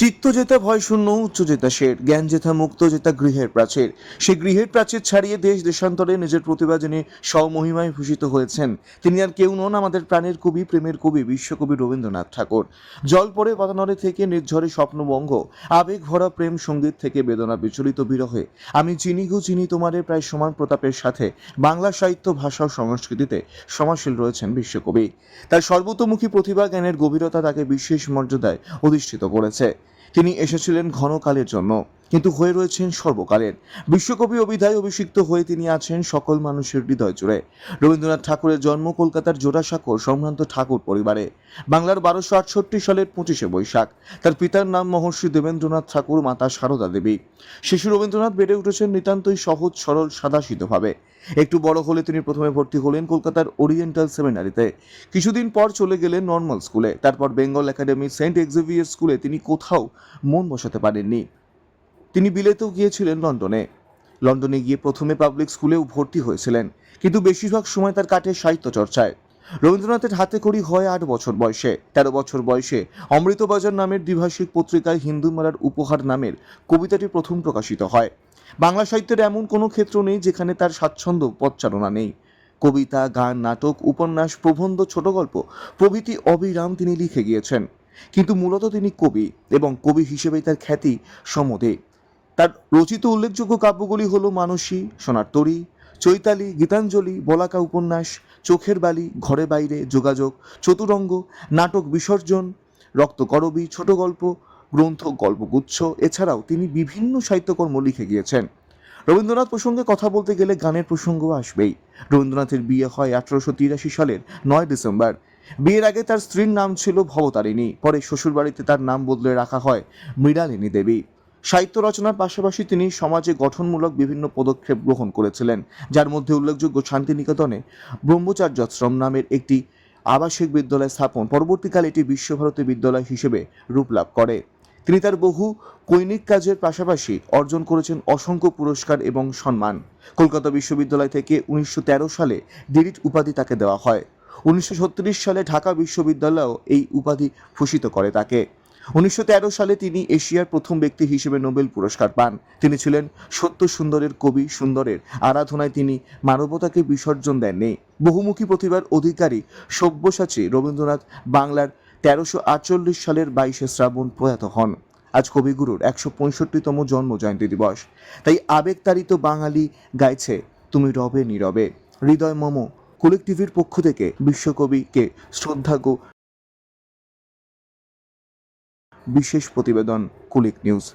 চিত্ত জেতা ভয় শূন্য, উচ্চ জেতা শের, জ্ঞান জেতা মুক্ত জেতা গৃহের প্রাচীর। সেই গৃহের প্রাচীর ছাড়িয়ে দেশ দেশান্তরে নিজের প্রতিভা যিনি স্বমহিমায় ভূষিত হয়েছেন। তিনি আর কেউ নন আমাদের প্রাণের কবি, প্রেমের কবি, বিশ্বকবি রবীন্দ্রনাথ ঠাকুর। জল পরে বাতানরে থেকে নির্ঝরে স্বপ্নবঙ্গ, আবেগ ভরা প্রেম সংগীত থেকে বেদনা বিচলিত বিরহে। আমি চিনি গু, চিনি তোমারে প্রায় সমান প্রতাপের সাথে। বাংলা সাহিত্য, ভাষা ও সংস্কৃতিতে সমাশীল রয়েছেন বিশ্বকবি। তার সর্বতোমুখী প্রতিভা, জ্ঞানের গভীরতা তাকে বিশেষ মর্যাদায় অধিষ্ঠিত করেছে। তিনি এসেছিলেন ঘনকালের জন্য। কিন্তু হয়ে রয়েছেন সর্বকালের। বিশ্বকবি, অভিধায়, অভিষিক্ত হয়ে তিনি আছেন সকল মানুষের হৃদয় জুড়ে। রবীন্দ্রনাথ ঠাকুরের জন্ম কলকাতার জোড়াসাঁকোর সম্ভ্রান্ত ঠাকুর পরিবারে। বাংলার বারোশো আটষট্টি সালের পঁচিশে বৈশাখ। তার পিতার নাম মহর্ষি দেবেন্দ্রনাথ ঠাকুর, মাতা সারদা দেবী। শিশু রবীন্দ্রনাথ বেড়ে উঠেছেন নিতান্তই সহজ, সরল, সাদাসিধভাবে। একটু বড় হলে তিনি প্রথমে ভর্তি হলেন কলকাতার ওরিয়েন্টাল সেমিনারিতে। কিছুদিন পর চলে গেলেন নর্মাল স্কুলে। তারপর বেঙ্গল একাডেমি সেন্ট এক্সেভিয়ার স্কুলে তিনি কোথাও মন বসাতে পারেননি। তিনি বিলেতেও গিয়েছিলেন লন্ডনে। লন্ডনে গিয়ে প্রথমে পাবলিক স্কুলেও ভর্তি হয়েছিলেন, কিন্তু বেশিরভাগ সময় তার কাটে সাহিত্য চর্চায়। রবীন্দ্রনাথের হাতে করি হয় আট বছর বয়সে। তেরো বছর বয়সে অমৃতবাজার নামের দ্বিভাষিক পত্রিকায় হিন্দু মেলার উপহার নামের কবিতাটি প্রথম প্রকাশিত হয়। বাংলা সাহিত্যের এমন কোনো ক্ষেত্র নেই যেখানে তার স্বাচ্ছন্দ্য পদচারণা নেই। কবিতা, গান, নাটক, উপন্যাস, প্রবন্ধ, ছোট গল্প, প্রভৃতি অবিরাম তিনি লিখে গিয়েছেন। কিন্তু মূলত তিনি কবি এবং কবি হিসেবেই তার খ্যাতি সমদে। তার রচিত উল্লেখযোগ্য কাব্যগুলি হল মানসী, সোনার তরী, চৈতালি, গীতাঞ্জলি, বলাকা উপন্যাস, চোখের বালি, ঘরে বাইরে, যোগাযোগ, চতুরঙ্গ, নাটক বিসর্জন রক্তকরবী ছোট গল্প, গ্রন্থ গল্পগুচ্ছ, এছাড়াও তিনি বিভিন্ন সাহিত্যকর্ম লিখে গিয়েছেন। রবীন্দ্রনাথ প্রসঙ্গে কথা বলতে গেলে গানের প্রসঙ্গ আসবেই। রবীন্দ্রনাথের বিয়ে হয় আঠারোশো তিরাশি সালের নয় ডিসেম্বর। বিয়ের আগে তার স্ত্রীর নাম ছিল ভবতারিণী, পরে শ্বশুরবাড়িতে তার নাম বদলে রাখা হয় মৃণালিনী দেবী। সাহিত্য রচনার পাশাপাশি তিনি সমাজে গঠনমূলক বিভিন্ন পদক্ষেপ গ্রহণ করেছিলেন, যার মধ্যে উল্লেখযোগ্য শান্তিনিকেতনে ব্রহ্মচার্যাশ্রম নামের একটি আবাসিক বিদ্যালয় স্থাপন পরবর্তীকালে এটি বিশ্বভারতী বিদ্যালয় হিসেবে রূপ লাভ করে। তিনি তার বহু কৈনিক কাজের পাশাপাশি অর্জন করেছেন অসংখ্য পুরস্কার এবং সম্মান। কলকাতা বিশ্ববিদ্যালয় থেকে উনিশশো তেরো সালে ডিলিট উপাধি তাকে দেওয়া হয়। উনিশশো সালে ঢাকা বিশ্ববিদ্যালয়ও এই উপাধি ভূষিত করে তাকে। উনিশশো সালে তিনি এশিয়ার প্রথম ব্যক্তি হিসেবে নোবেল পুরস্কার পান। তিনি ছিলেন সত্য সুন্দরের কবি সুন্দরের। আরাধনায় তিনি মানবতাকে বিসর্জন দেননি। বহুমুখী প্রতিভার অধিকারী সব্যসাচী রবীন্দ্রনাথ বাংলার তেরোশো আটচল্লিশ সালের বাইশে শ্রাবণ প্রয়াত হন। আজ কবিগুরুর একশো পঁয়ষট্টিতম জন্ম জয়ন্তী দিবস। তাই আবেগতাড়িত বাঙালি গাইছে, তুমি রবে নীরবে। হৃদয় মম কুলিক টিভির পক্ষ থেকে বিশ্বকবিকে শ্রদ্ধাগো বিশেষ প্রতিবেদন কুলিক নিউজ।